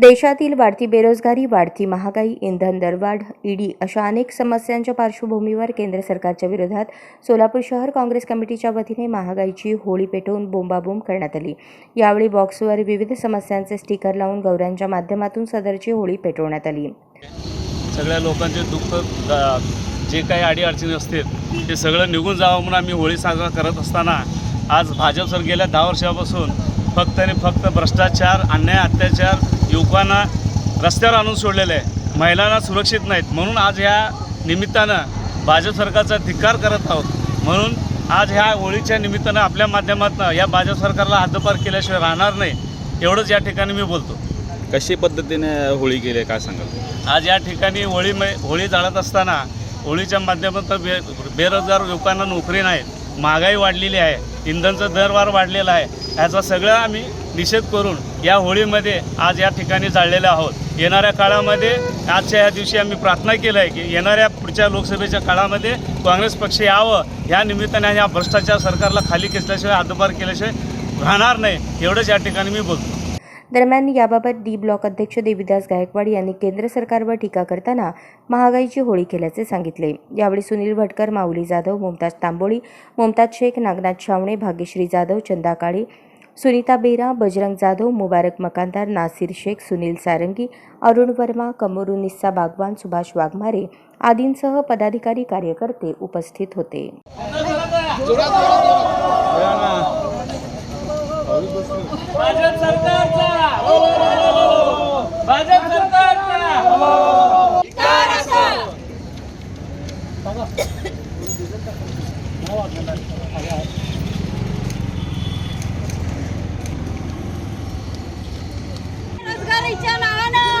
देशातील वाढती बेरोजगारी वाढती महागाई इंधन दरवाढ ईडी अशा अनेक समस्यांच्या पार्श्वभूमीवर केंद्र सरकारच्या विरोधात सोलापूर शहर काँग्रेस कमिटीच्या वतीने महागाईची होळी पेटवून बोंबाबोंब करण्यात आली. यावेळी बॉक्सवर विविध समस्यांचे स्टिकर लावून गौऱ्यांच्या माध्यमातून सदरची होळी पेटवण्यात आली. सगळ्या लोकांचे दुःख जे काही अडीअडचणी असतील ते सगळं निघून जावं म्हणून आम्ही होळी साजरा करत असताना आज भाजप सर गेल्या दहा वर्षापासून फक्त आणि फक्त भ्रष्टाचार अन्याय अत्याचार युवकांना रस्त्यावर आणून सोडलेलं आहे. महिलांना सुरक्षित नाहीत. म्हणून आज ह्या निमित्तानं भाजप सरकारचा धिक्कार करत आहोत. म्हणून आज ह्या होळीच्या निमित्तानं आपल्या माध्यमातून या भाजप सरकारला हद्दपार केल्याशिवाय राहणार नाही एवढंच या ठिकाणी मी बोलतो. कशी पद्धतीने होळी केली आहे? काय सांगाल? आज या ठिकाणी होळी मै होळी जाळत असताना होळीच्या माध्यमातून बे बेरोजगार लोकांना नोकरी नाही महागाई वाढलेली आहे. इंधनचा दरवार वाढलेला आहे. ह्याचा सगळं आम्ही निषेध करून या होळीमध्ये आज या ठिकाणी जाळलेले आहोत. येणाऱ्या काळामध्ये आजच्या ह्या दिवशी आम्ही प्रार्थना केलं आहे की येणाऱ्या पुढच्या लोकसभेच्या काळामध्ये काँग्रेस पक्ष यावं ह्या निमित्ताने ह्या भ्रष्टाचार सरकारला खाली खेचल्याशिवाय हद्दपार केल्याशिवाय राहणार नाही एवढंच या ठिकाणी मी बोलतो. दरम्यान याबाबत डी ब्लॉक अध्यक्ष देवीदास गायकवाड यांनी केंद्र सरकारवर टीका करताना महागाईची होळी केल्याचे सांगितले. यावेळी सुनील भटकर माऊली जाधव मुमताज तांबोळी मुमताज शेख नागनाथ शावणे भाग्यश्री जाधव चंदा काळे सुनीता बेरा बजरंग जाधव मुबारक मकानदार नासिर शेख सुनील सारंगी अरुण वर्मा कमरुनिस्सा बागवान सुभाष वाघमारे आदींसह पदाधिकारी कार्यकर्ते उपस्थित होते भाजप सरकारचा भाजप सरकारचा रोजगारीच्या नावानं